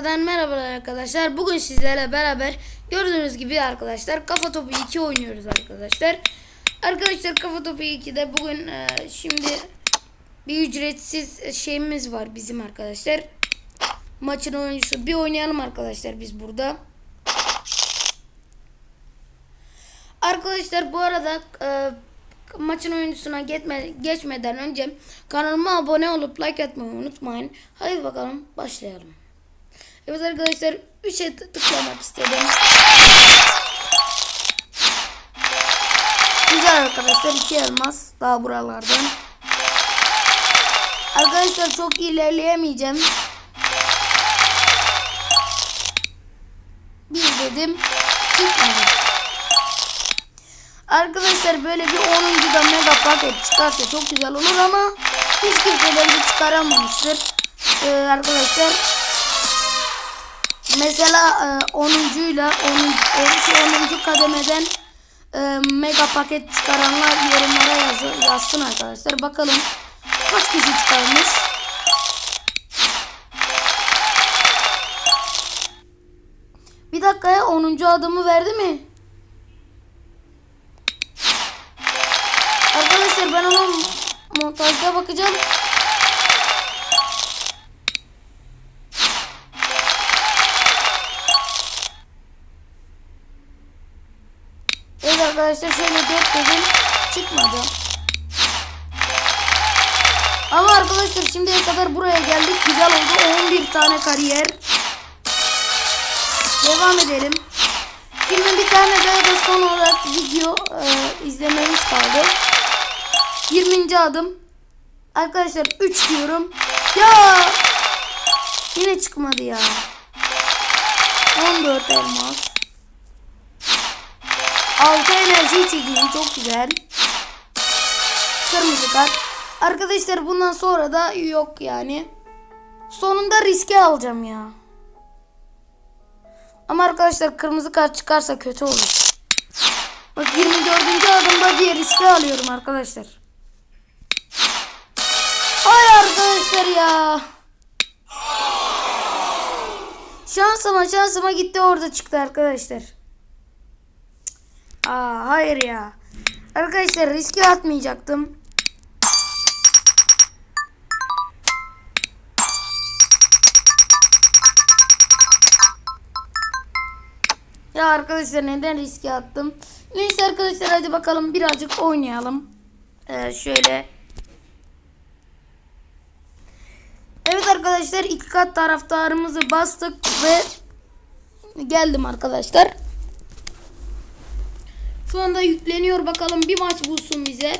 Tekrardan merhabalar arkadaşlar. Bugün sizlerle beraber gördüğünüz gibi arkadaşlar Kafa Topu 2 oynuyoruz arkadaşlar. Arkadaşlar Kafa Topu 2'de bugün e, şimdi bir ücretsiz şeyimiz var bizim arkadaşlar. Maçın oyuncusu bir oynayalım arkadaşlar biz burada. Arkadaşlar bu arada e, maçın oyuncusuna geçme, geçmeden önce kanalıma abone olup like atmayı unutmayın. Haydi bakalım başlayalım. Evet arkadaşlar 3'e tıklamak istedim. Güzel arkadaşlar 2 elmas daha buralardan. Arkadaşlar çok ilerleyemeyeceğim. Bir dedim çıkmadı. Arkadaşlar böyle bir 10. da mega paket çıkarsa çok güzel olur ama hiç kimse bence çıkaramamıştır. Ee, arkadaşlar mesela e, 10. ile 10. 10. kademeden e, mega paket çıkaranlar yorumlara yaz, yazsın arkadaşlar. Bakalım kaç kişi çıkarmış. Bir dakika ya 10. adımı verdi mi? Arkadaşlar ben ona montajda bakacağım. Arkadaşlar şöyle dört dedim çıkmadı. Ama arkadaşlar şimdiye kadar buraya geldik. Güzel oldu. 11 tane kariyer. Devam edelim. Şimdi bir tane daha da son olarak video e, izlememiz kaldı. 20. adım. Arkadaşlar 3 diyorum. Ya yine çıkmadı ya. 14 elmas. 6 enerji içeceği çok güzel. Kırmızı kart. Arkadaşlar bundan sonra da yok yani. Sonunda riske alacağım ya. Ama arkadaşlar kırmızı kart çıkarsa kötü olur. Bak 24. adımda diye riske alıyorum arkadaşlar. Ay arkadaşlar ya. Şansıma şansıma gitti orada çıktı arkadaşlar. Aa hayır ya. Arkadaşlar riske atmayacaktım. Ya arkadaşlar neden riske attım? Neyse arkadaşlar hadi bakalım birazcık oynayalım. Ee, şöyle. Evet arkadaşlar iki kat taraftarımızı bastık ve geldim arkadaşlar. Şu anda yükleniyor bakalım bir maç bulsun bize.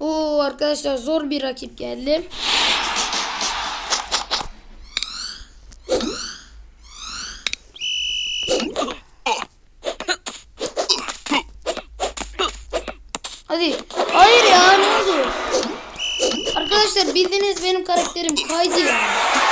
Oo arkadaşlar zor bir rakip geldi. Hadi. Hayır ya ne oldu? Arkadaşlar bildiğiniz benim karakterim kaydı ya. Bu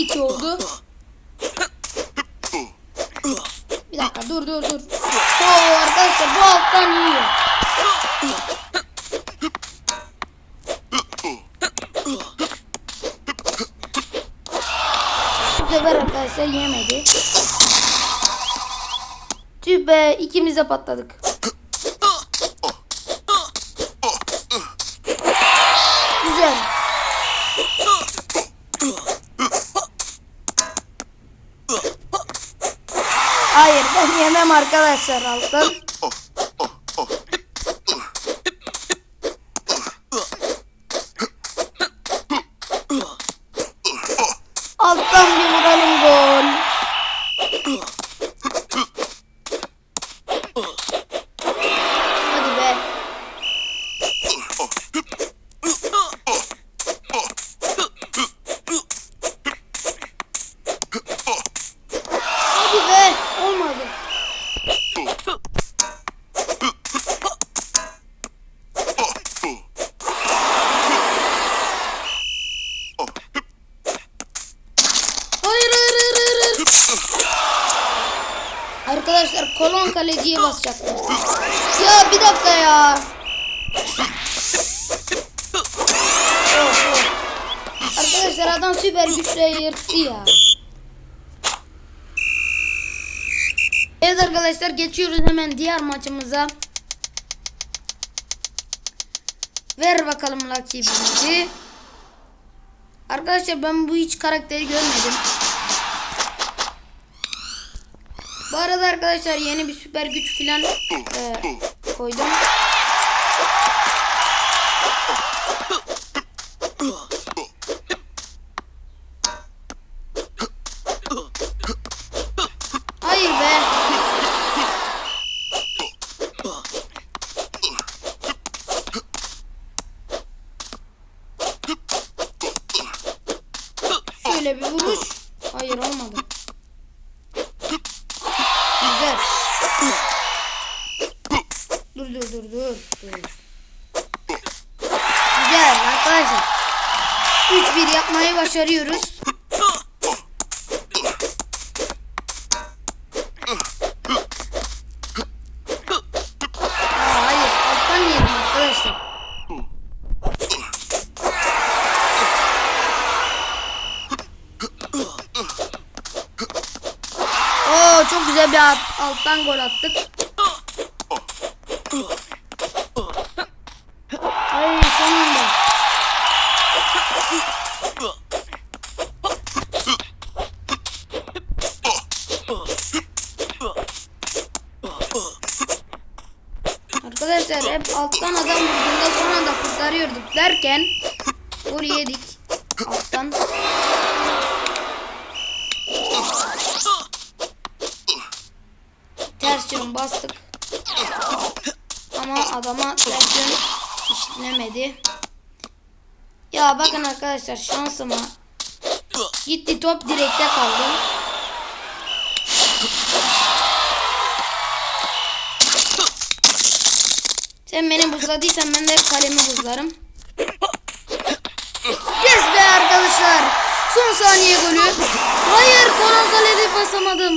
2 oldu. Bir dakika dur dur dur. Oo arkadaşlar bu alttan yiyor. Bu sefer arkadaşlar yemedi. Tüh be ikimiz de patladık. Hayır ben yemem arkadaşlar alttan. Alttan bir vuralım gol. Hadi be. Hadi be. Olmadı. Kaleciye basacaktım. Ya bir dakika ya. Arkadaşlar adam süper güçle yırttı ya. Evet arkadaşlar geçiyoruz hemen diğer maçımıza. Ver bakalım rakibimizi. Arkadaşlar ben bu hiç karakteri görmedim. Bu arada arkadaşlar yeni bir süper güç filan e, koydum. Hayır be. Şöyle bir vuruş. Hayır olmadı. Güzel. Dur dur dur. Güzel arkadaşlar. 3-1 yapmayı başarıyoruz. Aa, alttan yedim arkadaşlar. Oo çok güzel bir alt- alttan gol attık. Arkadaşlar hep alttan adam vurduğunda son anda kurtarıyorduk derken gol yedik alttan. Ters yön bastık. Ama adama ters yön işlemedi. Ya bakın arkadaşlar şansıma gitti top direkte kaldı. Sen beni buzladıysan ben de kalemi buzlarım. Yes be arkadaşlar. Son saniye golü. Hayır kolon kalede basamadım.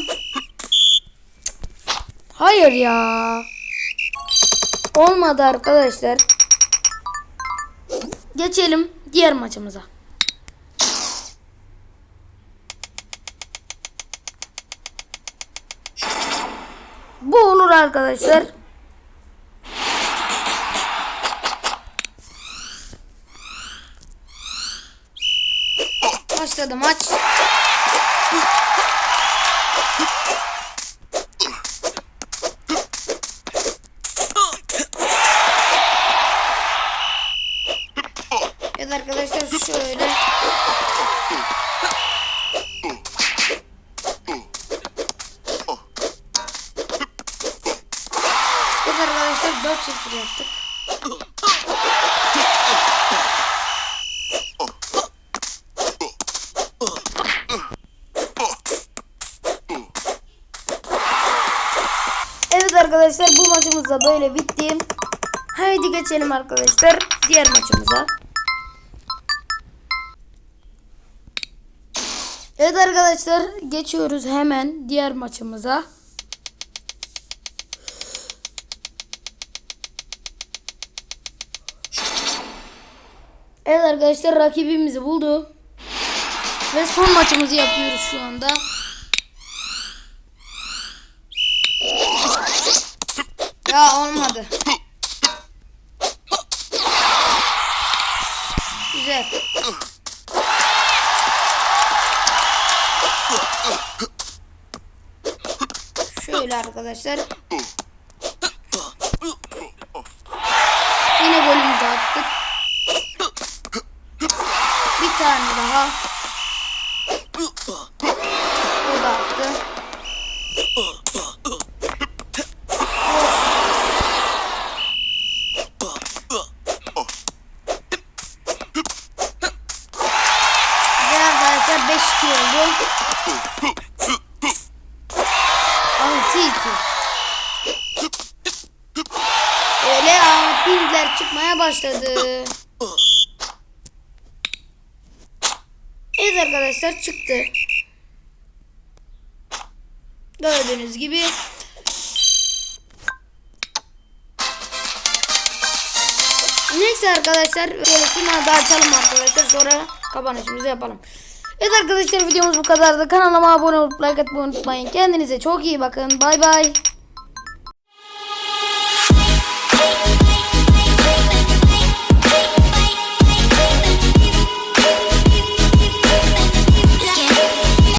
Hayır ya. Olmadı arkadaşlar. Geçelim diğer maçımıza. Bu olur arkadaşlar. Başladı maç. Evet arkadaşlar şöyle. Evet arkadaşlar 4-0 yaptık. Evet arkadaşlar bu maçımız da böyle bitti. Haydi geçelim arkadaşlar diğer maçımıza. Evet arkadaşlar geçiyoruz hemen diğer maçımıza. Evet arkadaşlar rakibimizi buldu. Ve son maçımızı yapıyoruz şu anda. Ya olmadı. Güzel. Şöyle arkadaşlar. Yine golümüzü attık. Bir tane daha. O da attı. Sesler çıkmaya başladı. Evet arkadaşlar çıktı. Gördüğünüz gibi Neyse arkadaşlar böyle finalde açalım arkadaşlar sonra kapanışımızı yapalım. Evet arkadaşlar videomuz bu kadardı. Kanalıma abone olup like atmayı unutmayın. Kendinize çok iyi bakın. Bay bay.